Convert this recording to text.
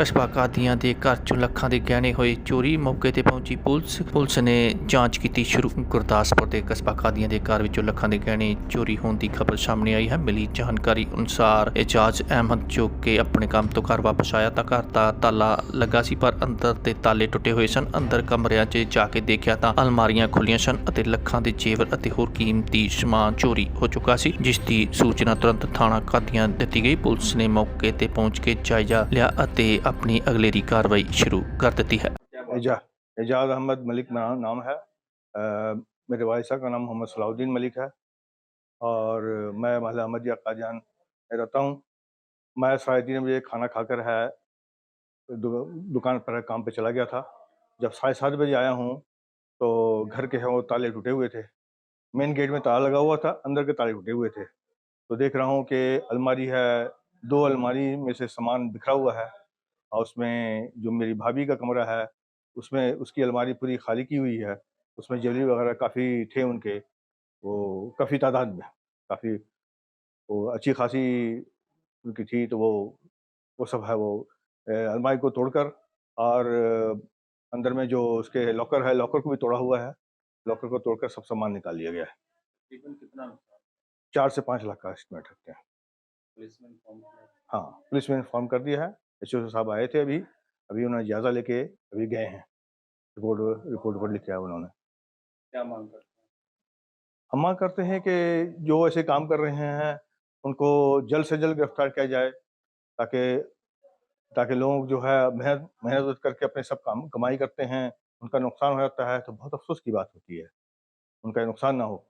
ਕਸਬਾ ਕਾਦੀਆਂ ਦੇ ਘਰ ਚੋਂ ਲੱਖਾਂ ਦੇ ਗਹਿਣੇ ਹੋਏ ਚੋਰੀ ਮੌਕੇ ਤੇ ਪਹੁੰਚੀ ਪੁਲਿਸ। ਪੁਲਿਸ ਨੇ ਜਾਂਚ ਕੀਤੀ ਸ਼ੁਰੂ, ਗੁਰਦਾਸਪੁਰ ਦੇ ਕਸਬਾ ਕਾਦੀਆਂ ਦੇ ਘਰ ਵਿੱਚੋਂ ਲੱਖਾਂ ਦੇ ਗਹਿਣੇ ਚੋਰੀ ਹੋਣ ਦੀ ਖਬਰ ਸਾਹਮਣੇ ਆਈ ਹੈ। ਮਿਲੀ ਜਾਣਕਾਰੀ ਅਨੁਸਾਰ ਇਜਾਜ਼ ਅਹਿਮਦ, ਜੋ ਕਿ ਆਪਣੇ ਕੰਮ ਤੋਂ ਘਰ ਵਾਪਸ ਆਇਆ ਤਾਂ ਘਰ ਦਾ ਤਾਲਾ ਲੱਗਾ ਸੀ, ਪਰ ਅੰਦਰ ਤੇ ਤਾਲੇ ਟੁੱਟੇ ਹੋਏ ਸਨ। ਅੰਦਰ ਕਮਰਿਆਂ 'ਚ ਜਾ ਕੇ ਦੇਖਿਆ ਤਾਂ ਅਲਮਾਰੀਆਂ ਖੁੱਲੀਆਂ ਸਨ ਅਤੇ ਲੱਖਾਂ ਦੇ ਜੇਵਰ ਅਤੇ ਹੋਰ ਕੀਮਤੀ ਸਮਾਨ ਚੋਰੀ ਹੋ ਚੁੱਕਾ ਸੀ, ਜਿਸ ਦੀ ਸੂਚਨਾ ਤੁਰੰਤ ਥਾਣਾ ਕਾਦੀਆਂ ਦਿੱਤੀ ਗਈ। ਪੁਲਿਸ ਨੇ ਮੌਕੇ ਤੇ ਪਹੁੰਚ ਕੇ ਜਾਇਜ਼ਾ ਲਿਆ ਅਤੇ اپنی اگلیری کاروائی شروع کر دیتی ہے اجاز احمد ملک میرا نام ہے میرے وائسہ کا نام محمد صلاح الدین ملک ہے اور میں محلہ احمدیہ قاجان میں رہتا ہوں میں ساڑھے تین بجے کھانا کھا کر ہے دکان پر کام پہ چلا گیا تھا جب ساڑھے سات بجے آیا ہوں تو گھر کے ہیں وہ تالے ٹوٹے ہوئے تھے مین گیٹ میں تالا لگا ہوا تھا اندر کے تالے ٹوٹے ہوئے تھے تو دیکھ رہا ہوں کہ الماری ہے دو الماری میں سے سامان بکھرا ہوا ہے اور اس میں جو میری بھابھی کا کمرہ ہے اس میں اس کی الماری پوری خالی کی ہوئی ہے۔ اس میں جولی وغیرہ کافی تھے ان کے۔ وہ کافی تعداد میں کافی وہ اچھی خاصی ان کی تھی تو وہ وہ سب ہے وہ۔ الماری کو توڑ کر اور اندر میں جو اس کے لاکر ہے لاکر کو بھی توڑا ہوا ہے۔ لاکر کو توڑ کر سب سامان نکال لیا گیا ہے۔ چار سے پانچ لاکھ کا اسٹیمیٹ رکھتے ہیں۔ ہاں پولیس میں انفارم کر دیا ہے۔ ایچ او صاحب آئے تھے ابھی ابھی انہوں نے جائزہ لے کے ابھی گئے ہیں۔ رپورٹ رپورٹ پر لکھا ہے انہوں نے۔ کیا مانگ کرتے ہیں؟ ہم مانگ کرتے ہیں کہ جو ایسے کام کر رہے ہیں ان کو جلد سے جلد گرفتار کیا جائے تاکہ تاکہ لوگ جو ہے محنت محنت کر کے اپنے سب کام کمائی کرتے ہیں۔ ان کا نقصان ہو جاتا ہے تو بہت افسوس کی بات ہوتی ہے۔ ان کا نقصان نہ ہو۔